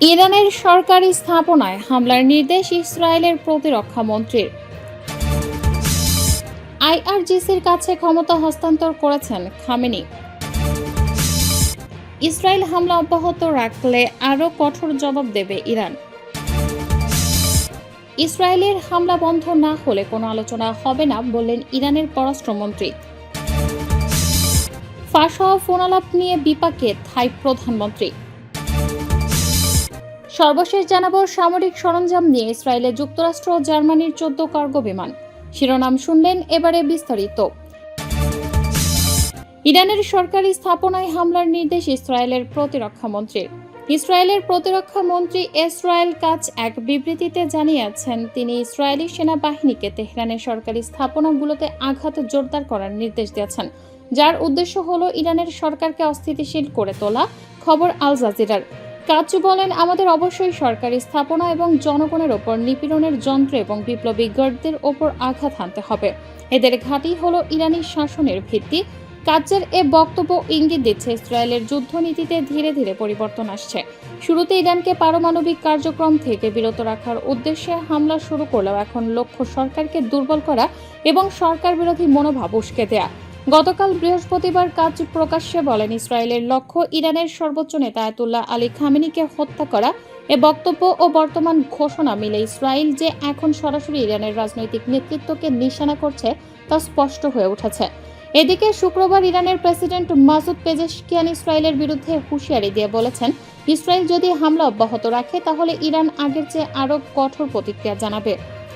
ইরানের সরকারি স্থাপনায় হামলার নির্দেশ ইসরায়েলের প্রতিরক্ষা মন্ত্রীর। আইআরজিসির কাছে ক্ষমতা হস্তান্তর করেছেন খামেনি। ইসরায়েল হামলা অব্যাহত রাখলে আরও কঠোর জবাব দেবে ইরান। ইসরায়েলের হামলা বন্ধ না হলে কোনো আলোচনা হবে না বললেন ইরানের পররাষ্ট্রমন্ত্রী। ফাঁস হওয়া ফোনালাপ নিয়ে বিপাকে থাই প্রধানমন্ত্রী। সর্বশেষ জানাব সামরিক সরঞ্জাম নিয়ে ইসরায়েলে যুক্তরাষ্ট্র ও জার্মানির চোদ্দ কার্গো বিমান। শিরোনাম শুনলেন এবারে বিস্তারিত। ইরানের সরকারি স্থাপনায় হামলার নির্দেশ ইসরায়েলের প্রতিরক্ষা মন্ত্রীর ইসরায়েলের প্রতিরক্ষা মন্ত্রী ইসরায়েল কাজ এক বিবৃতিতে জানিয়েছেন, তিনি ইসরায়েলি সেনাবাহিনীকে তেহরানের সরকারি স্থাপনাগুলোতে আঘাত জোরদার করার নির্দেশ দিয়েছেন, যার উদ্দেশ্য হল ইরানের সরকারকে অস্থিতিশীল করে তোলা, খবর আল জাজিরার। কাচু বলেন, আমাদের অবশ্যই সরকারি স্থাপনা এবং জনগণের ওপর নিপীড়নের যন্ত্র এবং বিপ্লবী ওপর আঘাত হানতে হবে। এদের ঘাঁটি হল ইরানি শাসনের ভিত্তি। কাজের এ বক্তব্য ইঙ্গিত দিচ্ছে ইসরায়েলের যুদ্ধনীতিতে ধীরে ধীরে পরিবর্তন আসছে। শুরুতে ইরানকে পারমাণবিক কার্যক্রম থেকে বিরত রাখার উদ্দেশ্যে হামলা শুরু করলেও এখন লক্ষ্য সরকারকে দুর্বল করা এবং সরকার বিরোধী মনোভাব উস্কে দেয়া। গতকাল বৃহস্পতিবার কাজ প্রকাশ্যে বলেন ইসরায়েলের লক্ষ্য ইরানের সর্বোচ্চ নেতা আয়াতুল্লাহ আলী খামেনিকে হত্যা করা। এ বক্তব্য ও বর্তমান ঘোষণা মিলে ইসরায়েল যে এখন সরাসরি ইরানের রাজনৈতিক নেতৃত্বকে নিশানা করছে তা স্পষ্ট হয়ে উঠেছে। এদিকে শুক্রবার ইরানের প্রেসিডেন্ট মাসুদ পেজেশকিয়ান ইসরায়েলের বিরুদ্ধে হুঁশিয়ারি দিয়ে বলেছেন, ইসরায়েল যদি হামলা অব্যাহত রাখে তাহলে ইরান আগের চেয়ে আরও কঠোর প্রতিক্রিয়া জানাবে।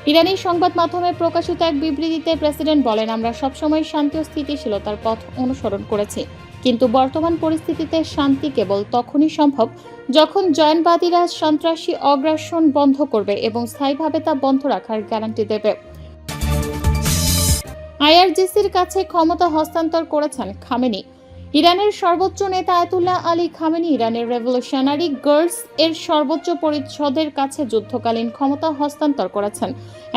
ইরানি সংবাদ মাধ্যমে প্রকাশিত এক বিবৃতিতে প্রেসিডেন্ট বলেন, আমরা সবসময় শান্তি ও স্থিতিশীলতার পথ অনুসরণ করেছি। কিন্তু বর্তমান পরিস্থিতিতে শান্তি কেবল তখনই সম্ভব যখন জয়নবাদীরা সন্ত্রাসী অগ্রাসন বন্ধ করবে এবং স্থায়ীভাবে তা বন্ধ রাখার গ্যারান্টি দেবে। আইআরজিসির কাছে ক্ষমতা হস্তান্তর করেছেন খামেনি। ইরানের সর্বোচ্চ নেতা আয়াতুল্লাহ আলী খামেনি ইরানের রেভলিউশনারি গার্লস এর সর্বোচ্চ পরিষদের কাছে যুদ্ধকালীন ক্ষমতা হস্তান্তর করেছেন।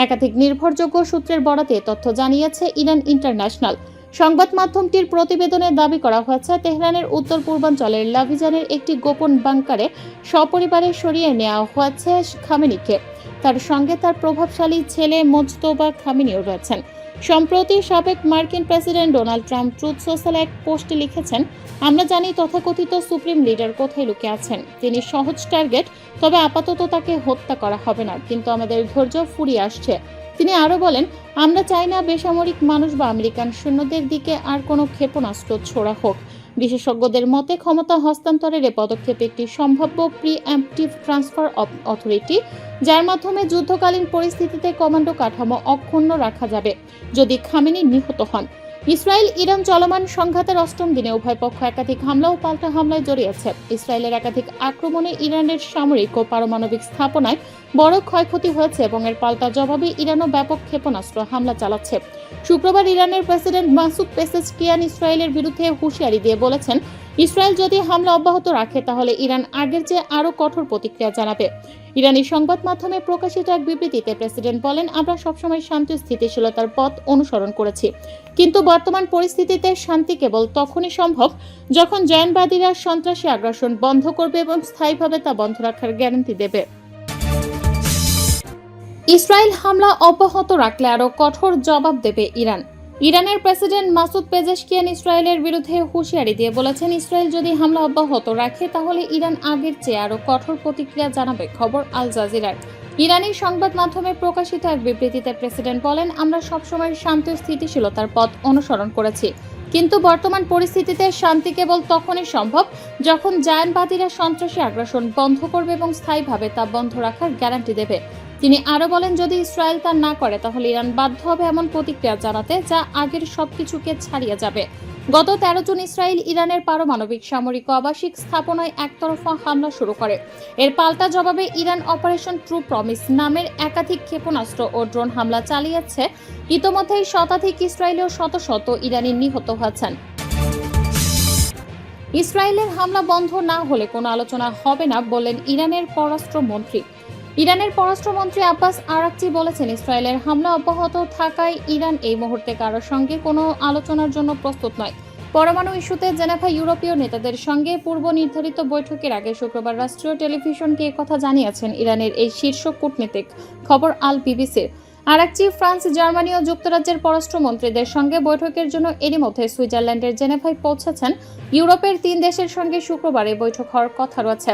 একাধিক নির্ভরযোগ্য সূত্রের বরাতে তথ্য জানিয়েছে ইরান ইন্টারন্যাশনাল। সংবাদ মাধ্যমটির প্রতিবেদনে দাবি করা হয়েছে, তেহরানের উত্তর পূর্বাঞ্চলের লাভিজানের একটি গোপন বাংকারে সপরিবারে সরিয়ে নেওয়া হয়েছে খামেনিকে। তার সঙ্গে তার প্রভাবশালী ছেলে মোজতোবা খামেনিও রয়েছেন। সম্প্রতি সাবেক মার্কিন president Donald Trump Truth Social এক পোস্টে লিখেছেন, আমরা জানি তথাকথিত সুপ্রিম লিডার কোথায় লুকে আছেন। তিনি সহজ টার্গেট, তবে আপাতত তাকে হত্যা করা হবে না, কিন্তু আমাদের ধৈর্য ফুরিয়ে আসছে। তিনি আরও বলেন, আমরা চাই না বেসামরিক মানুষ বা আমেরিকান সৈন্যদের দিকে আর কোনো ক্ষেপণাস্ত্র ছোড়া হোক। বিশেষজ্ঞদের মতে ক্ষমতা হস্তান্তরের এ পদক্ষেপ একটি সম্ভাব্য preemptive transfer of authority, যার মাধ্যমে যুদ্ধকালীন পরিস্থিতিতে কমান্ডো কাঠামো অক্ষুণ্ণ রাখা যাবে, যদি খামেনি নিহত হন। ইসরায়েল ইরান চলমান সংঘাতের অষ্টম দিনে উভয় পক্ষ একাধিক হামলা ও পাল্টা হামলায় জড়িয়েছে। ইসরায়েলের একাধিক আক্রমণে ইরানের সামরিক ও পারমাণবিক স্থাপনায় বড় ক্ষয়ক্ষতি হয়েছে এবং এর পাল্টা জবাবে ইরানও ব্যাপক ক্ষেপণাস্ত্র হামলা চালাচ্ছে। শুক্রবার ইরানের প্রেসিডেন্ট মাসুদ পেসেসকিয়ান ইসরায়েলের বিরুদ্ধে হুঁশিয়ারি দিয়ে বলেছেন, ইসরায়েল যদি হামলা অব্যাহত রাখে, তাহলে ইরান আগের চেয়ে আরও কঠোর প্রতিক্রিয়া জানাবে। ইরানি সংবাদ মাধ্যমে প্রকাশিত এক বিবৃতিতে প্রেসিডেন্ট বলেন, আমরা সবসময় শান্তি, স্থিতিশীলতার পথ অনুসরণ করেছি। কিন্তু বর্তমান পরিস্থিতিতে শান্তি কেবল তখনই সম্ভব যখন জয়নবাদীরা সন্ত্রাসী আগ্রাসন বন্ধ করবে এবং স্থায়ীভাবে তা বন্ধ রাখার গ্যারান্টি দেবে। ইসরায়েল হামলা অব্যাহত রাখলে আরও কঠোর জবাব দেবে ইরান। ইরানের প্রেসিডেন্ট মাসুদ পেজেশকিয়ান ইসরায়েলের বিরুদ্ধে হুঁশিয়ারি দিয়ে বলেছেন, ইসরায়েল যদি হামলা অব্যাহত রাখে, তাহলে ইরান আগের চেয়ে আরও কঠোর প্রতিক্রিয়া জানাবে, খবর আল জাজিরার। ইরানি সংবাদ মাধ্যমে প্রকাশিত এক বিবৃতিতে প্রেসিডেন্ট বলেন, আমরা সবসময় শান্তি স্থিতিশীলতার পথ অনুসরণ করেছি। কিন্তু বর্তমান পরিস্থিতিতে শান্তি কেবল তখনই সম্ভব যখন জায়নবাদীরা সন্ত্রাসী আগ্রাসন বন্ধ করবে এবং স্থায়ীভাবে তা বন্ধ রাখার গ্যারান্টি দেবে। তিনি আরও বলেন, যদি ইসরায়েল তা না করে, তাহলে ইরান বাধ্য হবে এমন প্রতিক্রিয়া জানাতে যা আগের সবকিছুকে ছাড়িয়ে যাবে। গত তেরো জুন ইসরায়েল ইরানের পারমাণবিক, সামরিক আবাসিক স্থাপনায় একতরফা হামলা শুরু করে। এর পাল্টা জবাবে ইরান অপারেশন ট্রু প্রমিস নামের একাধিক ক্ষেপণাস্ত্র ও ড্রোন হামলা চালিয়েছে। ইতোমধ্যেই শতাধিক ইসরায়েলীয় শত শত ইরানি নিহত হয়েছেন। ইসরায়েলের হামলা বন্ধ না হলে কোনো আলোচনা হবে না বললেন ইরানের পররাষ্ট্রমন্ত্রী। ইরানের পররাষ্ট্রমন্ত্রী আব্বাস আরাকচি বলেছেন, ইসরায়েলের হামলা অব্যাহত থাকায় ইরান এই মুহূর্তে কারোর সঙ্গে কোনো আলোচনার জন্য প্রস্তুত নয়। পরমাণু ইস্যুতে জেনেভা ইউরোপীয় নেতাদের সঙ্গে পূর্ব নির্ধারিত বৈঠকের আগে শুক্রবার রাষ্ট্রীয় টেলিভিশনকে কথা জানিয়েছেন ইরানের এই শীর্ষ কূটনীতিক, খবর আল বিবিসির আর এক চিফ ফ্রান্স, জার্মানি ও যুক্তরাজ্যের পররাষ্ট্রমন্ত্রীদের সঙ্গে বৈঠকের জন্য এরই মধ্যে সুইজারল্যান্ডের জেনেভায় পৌঁছেছেন ইউরোপের তিন দেশের সঙ্গে শুক্রবারে বৈঠক হওয়ার কথা রয়েছে।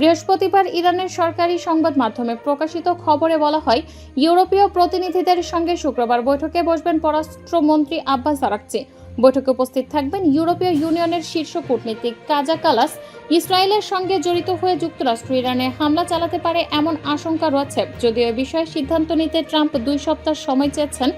বৃহস্পতিবার ইরানের সরকারি সংবাদ মাধ্যমে প্রকাশিত খবরে বলা হয়, ইউরোপীয় প্রতিনিধিদের সঙ্গে শুক্রবার বৈঠকে বসবেন পররাষ্ট্রমন্ত্রী আব্বাস আরাকচি। বৈঠকে উপস্থিত থাকবেন ইউরোপীয় ইউনিয়নের শীর্ষ কূটনীতিক কাজা কালাস। ইসরায়েলের সঙ্গে জড়িত হয়ে যুক্তরাষ্ট্র ইরানে হামলা চালাতে পারে এমন আশঙ্কা রয়েছে। যদিও বিষয়ে সিদ্ধান্ত নিতে ট্রাম্প দুই সপ্তাহ সময় চেয়েছেন,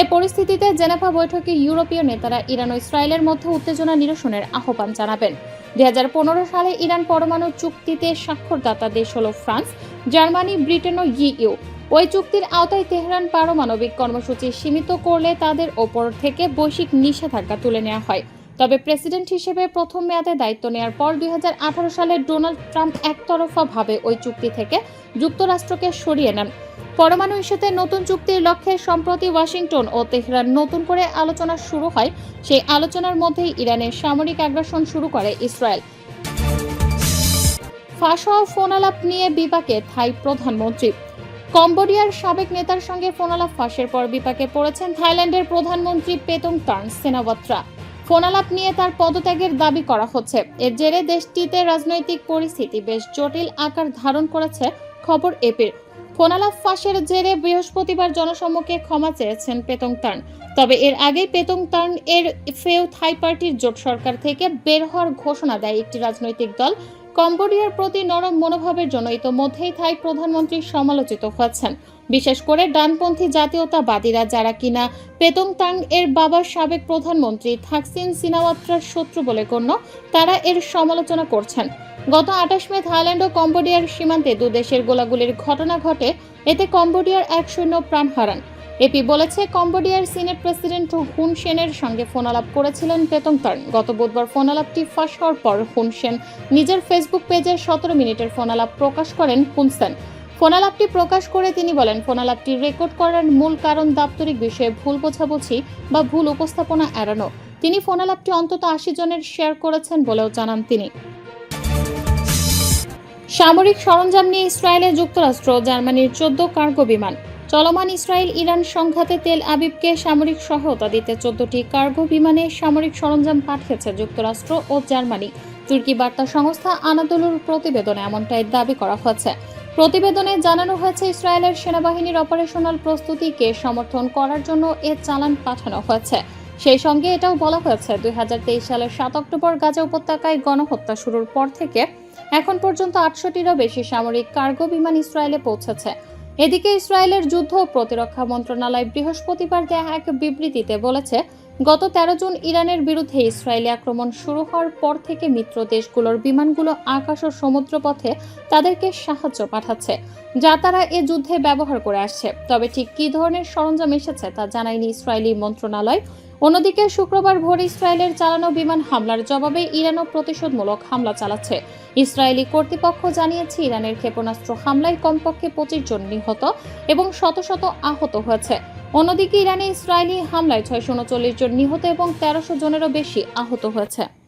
এ পরিস্থিতিতে জেনেভা বৈঠকে ইউরোপীয় নেতারা ইরান ও ইসরায়েলের মধ্যে উত্তেজনা নিরসনের আহ্বান জানাবেন। দুই হাজার পনেরো সালে ইরান পরমাণু চুক্তিতে স্বাক্ষরদাতা দেশ হল ফ্রান্স, জার্মানি, ব্রিটেন ও ইইউ। ওই চুক্তির আওতায় তেহরান পারমাণবিক কর্মসূচি সীমিত করলে তাদের ওপর থেকে বৈশ্বিক নিষেধাজ্ঞা তুলে নেওয়া হয়। তবে প্রেসিডেন্ট হিসেবে প্রথম মেয়াদে দায়িত্ব নেওয়ার পর দুই হাজার আঠারো সালে ডোনাল্ড ট্রাম্প একতরফাভাবে ওই চুক্তি থেকে যুক্তরাষ্ট্রকে সরিয়ে নেন। পরমাণু ইস্যুতে নতুন চুক্তির লক্ষ্যে সম্প্রতি ওয়াশিংটন ও তেহরান নতুন করে আলোচনা শুরু হয়। সেই আলোচনার মধ্যেই ইরানের সামরিক আগ্রাসন শুরু করে ইসরায়েল। ফাঁস হওয়া ফোনালাপ নিয়ে বিপাকে থাই প্রধানমন্ত্রী। কম্বোডিয়ার সাবেক নেতার সঙ্গে ফোনালাপ ফাঁসের পর বিপাকে পড়েছেন থাইল্যান্ডের প্রধানমন্ত্রী পেতং টার্ন সেনাবাত্রা। ফোনালাপ নিয়ে তার পদত্যাগের দাবি করা হচ্ছে। এর জেরে দেশটিতে রাজনৈতিক পরিস্থিতি বেশ জটিল আকার ধারণ করেছে খবর এপির। ফোনালাপ ফাঁসের জেরে বৃহস্পতিবার জনসম্মুখে ক্ষমা চেয়েছেন পেতং তার্ন। তবে এর আগেই পেতং তার্ন এর ফেও থাই পার্টির জোট সরকার থেকে বের হওয়ার ঘোষণা দেয় একটি রাজনৈতিক দল কম্বোডিয়ার প্রতি নরম মনোভাবের জন্য ইতোমধ্যেই থাই প্রধানমন্ত্রী সমালোচিত হয়েছেন বিশেষ করে ডানপন্থী জাতীয়তাবাদীরা যারা কিনা পেতং তাং এর বাবার সাবেক প্রধানমন্ত্রী থাকসিন সিনাওয়াত্রার শত্রু বলে গণ্য, তারা এর সমালোচনা করছেন। গত আঠাশ মে থাইল্যান্ড ও কম্বোডিয়ার সীমান্তে দুদেশের গোলাগুলির ঘটনা ঘটে, এতে কম্বোডিয়ার এক সৈন্য প্রাণ হারান। এপি বলেছে, কম্বোডিয়ার সিনেট প্রেসিডেন্ট হুন সেনের সঙ্গে ফোনালাপ করেছিলেন পেতং তার্ন। গত বুধবার ফোনালাপটি ফাঁস হওয়ার পর হুন সেন নিজের ফেসবুক পেজে সতেরো মিনিটের ফোনালাপ প্রকাশ করেন হুনসেন ফোনালাপটি প্রকাশ করে তিনি বলেন, ফোনালাপটি রেকর্ড করার মূল কারণ দাপ্তরিক বিষয়ে ভুল বোঝাবুঝি বা ভুল উপস্থাপনা এড়ানো। তিনি ফোনালাপটি অন্তত আশি জনের শেয়ার করেছেন বলেও জানান তিনি। সামরিক সরঞ্জাম নিয়ে ইসরায়েলে যুক্তরাষ্ট্র জার্মানির চোদ্দ কার্গো বিমান। চলমান ইসরায়েল ইরান সংঘাতে তেল আবিবকে সামরিক সহায়তা দিতে চোদ্দটি কার্গো বিমানে সামরিক সরঞ্জাম পাঠিয়েছে যুক্তরাষ্ট্র ও জার্মানি। তুর্কি বার্তা সংস্থা আনাদোলুর প্রতিবেদনে এমনটাই দাবি করা হয়েছে। প্রতিবেদনে জানানো হয়েছে, ইসরায়েলের সেনাবাহিনীর অপারেশনাল প্রস্তুতিকে সমর্থন করার জন্য এ চালান পাঠানো হয়েছে। সেই সঙ্গে এটাও বলা হয়েছে, দুই হাজার তেইশ সালের সাত অক্টোবর গাজা উপত্যকায় গণহত্যা শুরুর পর থেকে এখন পর্যন্ত আটশোটিরও বেশি সামরিক কার্গো বিমান ইসরায়েলে পৌঁছেছে। এদিকে ইসরায়েলের যুদ্ধ প্রতিরক্ষা মন্ত্রণালয় বৃহস্পতিবার দেয়া এক বিবৃতিতে বলেছে গত তেরো জুন ইরানের বিরুদ্ধে ইসরায়েলি আক্রমণ শুরু হওয়ার পর থেকে মিত্র দেশগুলোর বিমানগুলো আকাশ ও সমুদ্রপথে তাদেরকে সাহায্য পাঠাচ্ছে, যা তারা এ যুদ্ধে ব্যবহার করে আসছে। তবে ঠিক কী ধরনের সরঞ্জাম এসেছে তা জানায়নি ইসরায়েলি মন্ত্রণালয়। অন্যদিকে শুক্রবার ভোর ইসরায়েলের চালানো বিমান হামলার জবাবে ইরানও প্রতিশোধমূলক হামলা চালাচ্ছে। ইসরায়েলি কর্তৃপক্ষ জানিয়েছে ইরানের ক্ষেপণাস্ত্র হামলায় কমপক্ষে পঁচিশ জন নিহত এবং শত শত আহত হয়েছে। অন্যদিকে ইরানে ইসরায়েলি হামলায় ছয়শো উনচল্লিশ জন নিহত এবং তেরোশো জনেরও বেশি আহত হয়েছে।